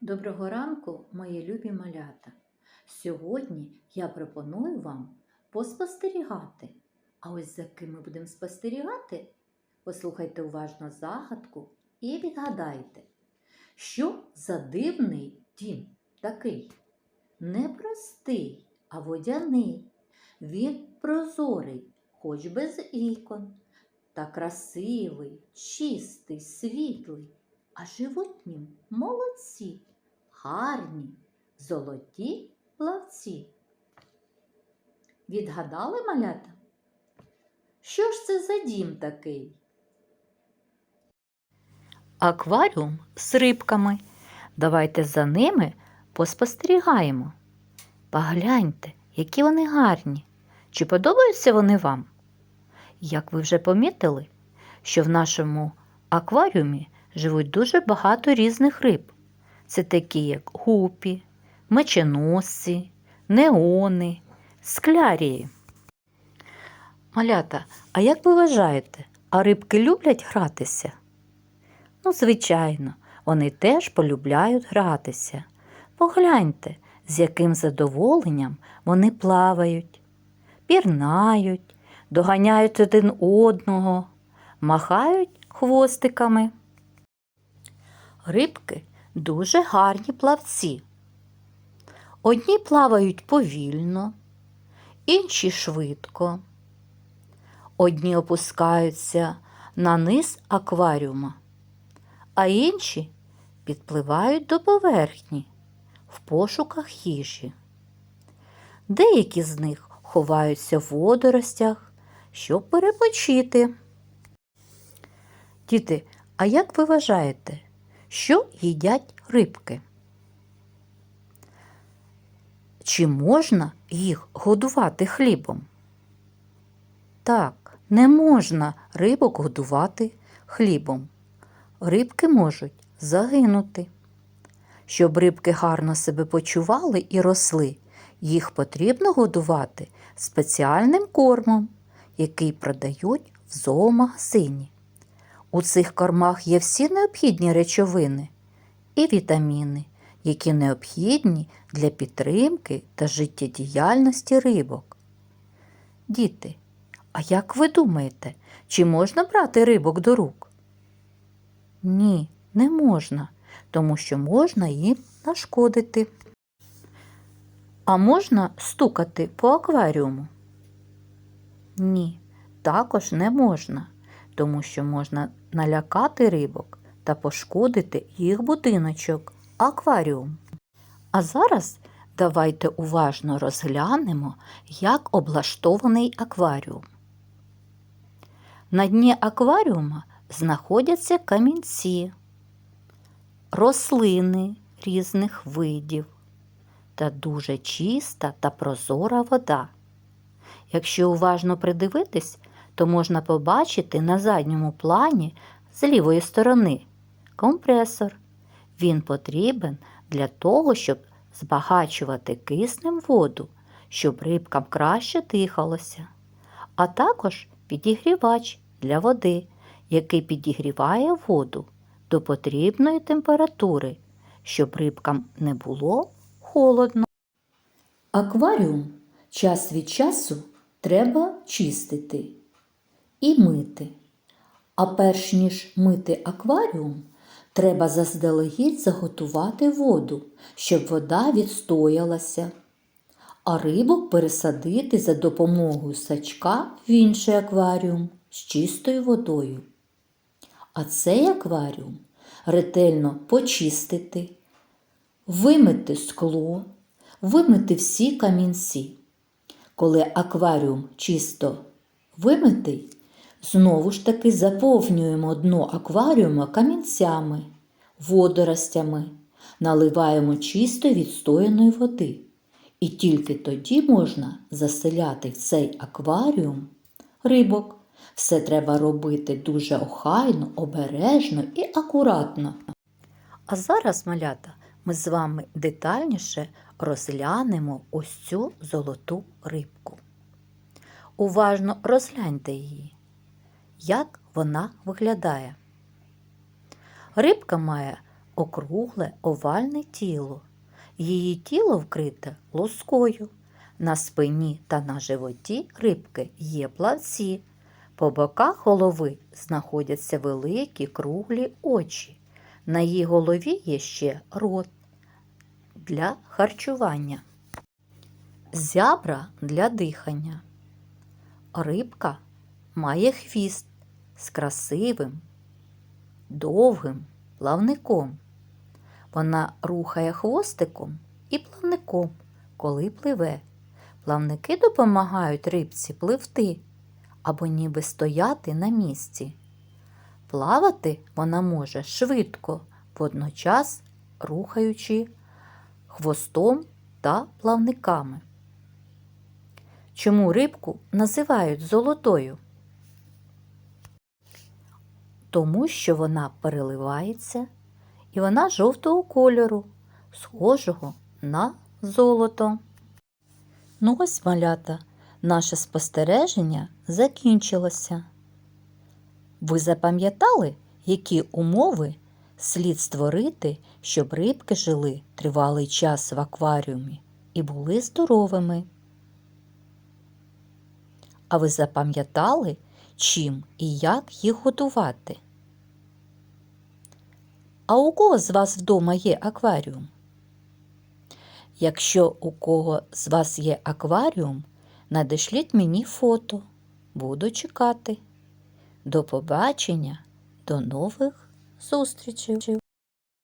Доброго ранку, мої любі малята. Сьогодні я пропоную вам поспостерігати. А ось за ким ми будемо спостерігати? Послухайте уважно загадку і відгадайте, що за дивний дім такий? Не простий, а водяний. Він прозорий, хоч без вікон, та красивий, чистий, світлий, а нім молодці, гарні, золоті плавці. Відгадали малята? Що ж це за дім такий? Акваріум з рибками. Давайте за ними поспостерігаємо. Погляньте, які вони гарні. Чи подобаються вони вам? Як ви вже помітили, що в нашому акваріумі живуть дуже багато різних риб. Це такі, як гупі, меченосці, неони, склярії. Малята, а як ви вважаєте, а рибки люблять гратися? Ну, звичайно, вони теж полюбляють гратися. Погляньте, з яким задоволенням вони плавають, пірнають, доганяють один одного, махають хвостиками. Рибки дуже гарні плавці. Одні плавають повільно, інші швидко. Одні опускаються на низ акваріума, а інші підпливають до поверхні в пошуках їжі. Деякі з них ховаються в водоростях, щоб перепочити. Діти, а як ви вважаєте, що їдять рибки? Чи можна їх годувати хлібом? Так, не можна рибок годувати хлібом. Рибки можуть загинути. Щоб рибки гарно себе почували і росли, їх потрібно годувати спеціальним кормом, який продають в зоомагазині. У цих кормах є всі необхідні речовини і вітаміни, які необхідні для підтримки та життєдіяльності рибок. Діти, а як ви думаєте, чи можна брати рибок до рук? Ні, не можна, тому що можна їм нашкодити. А можна стукати по акваріуму? Ні, також не можна, тому що можна налякати рибок та пошкодити їх будиночок, акваріум. А зараз давайте уважно розглянемо, як облаштований акваріум. На дні акваріума знаходяться камінці, рослини різних видів та дуже чиста та прозора вода. Якщо уважно придивитись, то можна побачити на задньому плані з лівої сторони компресор. Він потрібен для того, щоб збагачувати киснем воду, щоб рибкам краще дихалося, а також підігрівач для води, який підігріває воду до потрібної температури, щоб рибкам не було холодно. Акваріум час від часу треба чистити і мити. А перш ніж мити акваріум, треба заздалегідь заготувати воду, щоб вода відстоялася, а рибок пересадити за допомогою сачка в інший акваріум з чистою водою. А цей акваріум ретельно почистити, вимити скло, вимити всі камінці. Коли акваріум чисто вимитий, знову ж таки заповнюємо дно акваріума камінцями, водоростями, наливаємо чисто відстояної води. І тільки тоді можна заселяти в цей акваріум рибок. Все треба робити дуже охайно, обережно і акуратно. А зараз, малята, ми з вами детальніше розглянемо ось цю золоту рибку. Уважно розгляньте її, як вона виглядає. Рибка має округле овальне тіло. Її тіло вкрите лоскою. На спині та на животі рибки є плавці. По боках голови знаходяться великі круглі очі. На її голові є ще рот для харчування. Зябра для дихання. Рибка має хвіст з красивим, довгим плавником. Вона рухає хвостиком і плавником, коли пливе. Плавники допомагають рибці пливти або ніби стояти на місці. Плавати вона може швидко, водночас рухаючи хвостом та плавниками. Чому рибку називають золотою? Тому що вона переливається і вона жовтого кольору, схожого на золото. Ну ось, малята, наше спостереження закінчилося. Ви запам'ятали, які умови слід створити, щоб рибки жили тривалий час в акваріумі і були здоровими? А ви запам'ятали, чим і як їх готувати? А у кого з вас вдома є акваріум? Якщо у кого з вас є акваріум, надішліть мені фото. Буду чекати. До побачення, до нових зустрічей!